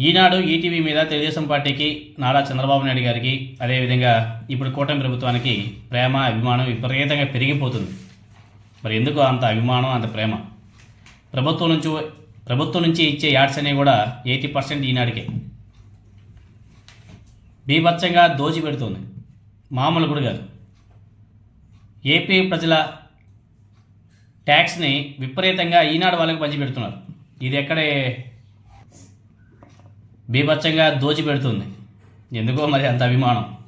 ఈనాడు ETV మీద తెలుగుదేశం పార్టీకి నారా చంద్రబాబు నాయుడు గారికి అదేవిధంగా ఇప్పుడు కూటమి ప్రభుత్వానికి ప్రేమ అభిమానం విపరీతంగా పెరిగిపోతుంది. మరి ఎందుకు అంత అభిమానం అంత ప్రేమ? ప్రభుత్వం నుంచి ప్రభుత్వం నుంచి ఇచ్చే యాడ్స్ అనేవి కూడా ఎయిటీ పర్సెంట్ ఈనాడికే. బీభత్సంగా దోచి పెడుతుంది. మామూలు కూడా కాదు. ఏపీ ప్రజల ట్యాక్స్ని విపరీతంగా ఈనాడు వాళ్ళకి పంచిపెడుతున్నారు. ఇది ఎక్కడే బీభత్సంగా దోచిపెడుతుంది. ఎందుకో మరి అంత అభిమానం.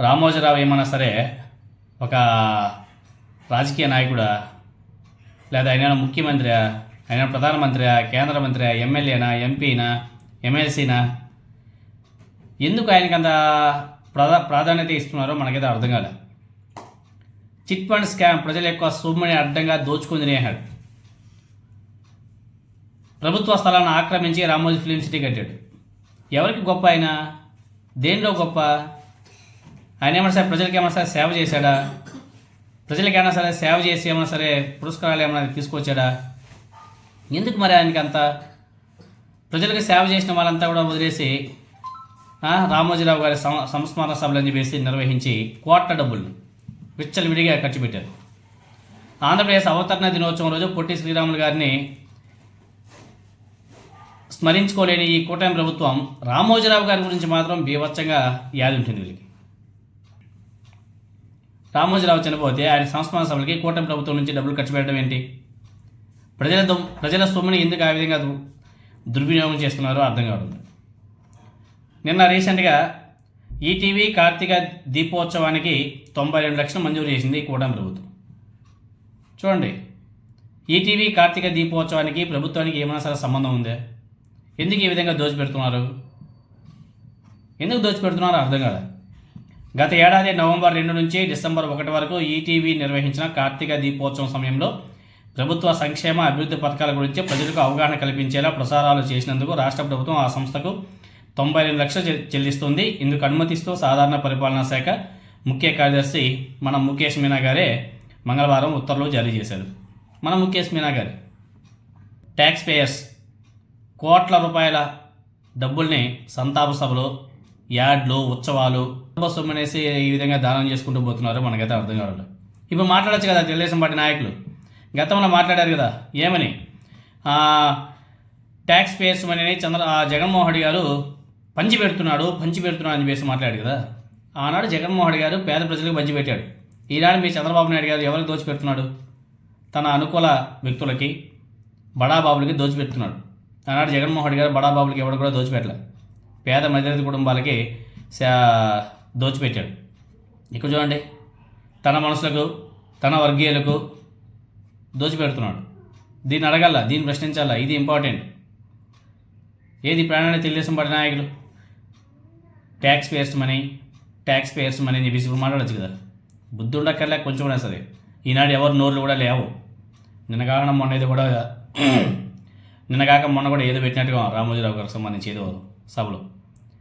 రామోజీరావు ఏమన్నా సరే ఒక రాజకీయ నాయకుడా? లేదా ఆయన ముఖ్యమంత్రి ఆయన ప్రధానమంత్రి కేంద్ర మంత్రి ఎమ్మెల్యేనా? ఎంపీనా? ఎమ్మెల్సీనా? ఎందుకు ఆయనకి అంత ప్రధా ప్రాధాన్యత ఇస్తున్నారో మనకైతే అర్థం కాలే. చిట్ ఫండ్ స్కామ్ ప్రజల యొక్క సొమ్ముని అడ్డంగా దోచుకుంది అన్నాడు. ప్రభుత్వ స్థలాన్ని ఆక్రమించి రామోజీ ఫిలిం సిటీ కట్టాడు. ఎవరికి గొప్ప ఆయన? దేనిలో గొప్ప? ఆయన ఏమన్నా సరే ప్రజలకి ఏమన్నా సరే సేవ చేశాడా? ప్రజలకి ఏమైనా సరే సేవ చేసి ఏమైనా సరే పురస్కారాలు ఏమైనా తీసుకొచ్చాడా? ఎందుకు మరి ఆయనకి అంత? ప్రజలకు సేవ చేసిన వాళ్ళంతా కూడా వదిలేసి రామోజీరావు గారి సం సంస్మరణ సభలు అని చెప్పేసి నిర్వహించి కోట్ల డబ్బులు విచ్చలవిడిగా ఖర్చు పెట్టారు. ఆంధ్రప్రదేశ్ అవతరణ దినోత్సవం రోజు పొట్టి శ్రీరాములు గారిని స్మరించుకోలేని ఈ కూటమి ప్రభుత్వం రామోజీరావు గారి గురించి మాత్రం బీభత్సంగా యాది ఉంటుంది వీళ్ళకి రామోజీరావు చనిపోతే ఆయన సంస్మరణ సభలకి కూటమి ప్రభుత్వం నుంచి డబ్బులు ఖర్చు పెట్టడం ఏంటి? ప్రజల ప్రజల సొమ్ముని ఎందుకు ఆ విధంగా దుర్వినియోగం చేస్తున్నారో అర్థం కావడం నిన్న రీసెంట్గా ఈటీవీ కార్తీక దీపోత్సవానికి తొంభై రెండు లక్షలు మంజూరు చేసింది ఈ కూటమి ప్రభుత్వం. చూడండి ఈటీవీ కార్తీక దీపోత్సవానికి ప్రభుత్వానికి ఏమైనా సరే సంబంధం ఉందే? ఎందుకు ఈ విధంగా దోచిపెడుతున్నారు? ఎందుకు దోచిపెడుతున్నారో అర్థం కాదు గత ఏడాది నవంబర్ రెండు నుంచి డిసెంబర్ ఒకటి వరకు ఈటీవీ నిర్వహించిన కార్తీక దీపోత్సవం సమయంలో ప్రభుత్వ సంక్షేమ అభివృద్ధి పథకాల గురించి ప్రజలకు అవగాహన కల్పించేలా ప్రసారాలు చేసినందుకు రాష్ట్ర ప్రభుత్వం ఆ సంస్థకు తొంభై రెండు లక్షలు చె- చెల్లిస్తుంది. ఇందుకు అనుమతిస్తూ సాధారణ పరిపాలనా శాఖ ముఖ్య కార్యదర్శి మన ముఖేష్ మీనా గారే మంగళవారం ఉత్తర్వులు జారీ చేశారు. మన ముఖేష్ మీనా గారు ట్యాక్స్ పేయర్స్ కోట్ల రూపాయల డబ్బుల్ని సంతాప సభలు యాడ్లు ఉత్సవాలు కుటుంబ సొమ్ము అనేసి ఈ విధంగా దానం చేసుకుంటూ పోతున్నారు మనకైతే అర్థం కావాలి ఇప్పుడు మాట్లాడచ్చు కదా తెలుగుదేశం పార్టీ నాయకులు. గతంలో మాట్లాడారు కదా ఏమని? ట్యాక్స్ పేయర్స్ మనీని చంద్ర ఆ జగన్మోహన్ రెడ్డి గారు పంచి పెడుతున్నాడు పంచి పెడుతున్నాడు అని చెప్పేసి మాట్లాడు కదా. ఆనాడు జగన్మోహన్ రెడ్డి గారు పేద ప్రజలకు పంచి పెట్టాడు. ఈనాడు మీ చంద్రబాబు నాయుడు గారు ఎవరికి దోచిపెడుతున్నాడు? తన అనుకూల వ్యక్తులకి బడాబాబులకి దోచిపెడుతున్నాడు. ఆనాడు జగన్మోహన్ రెడ్డి గారు బడాబాబులకి ఎవరు కూడా దోచిపెట్టలే. పేద మధ్యతరగతి కుటుంబాలకి శా- దోచిపెట్టాడు. ఇక్కడ చూడండి. తన మనసులకు తన వర్గీయులకు దోచిపెడుతున్నాడు. దీన్ని అడగల? దీన్ని ప్రశ్నించాలా? ఇది ఇంపార్టెంట్. ఏది ప్రాణాన్ని తెలుగుదేశం పార్టీ నాయకులు? Tax payers money tax payers money అని చెప్పేసి ఇప్పుడు మాట్లాడచ్చు కదా. బుద్ధి ఉండక్కర్లే కొంచెం కూడా సరే. ఈనాడు ఎవరు నోర్లు కూడా లేవు. నిన్న కారణం మొన్న కూడా నిన్న కాక మొన్న కూడా ఏదో పెట్టినట్టుగా రామోజీరావు గారికి సంబంధించి ఏదో సభలో.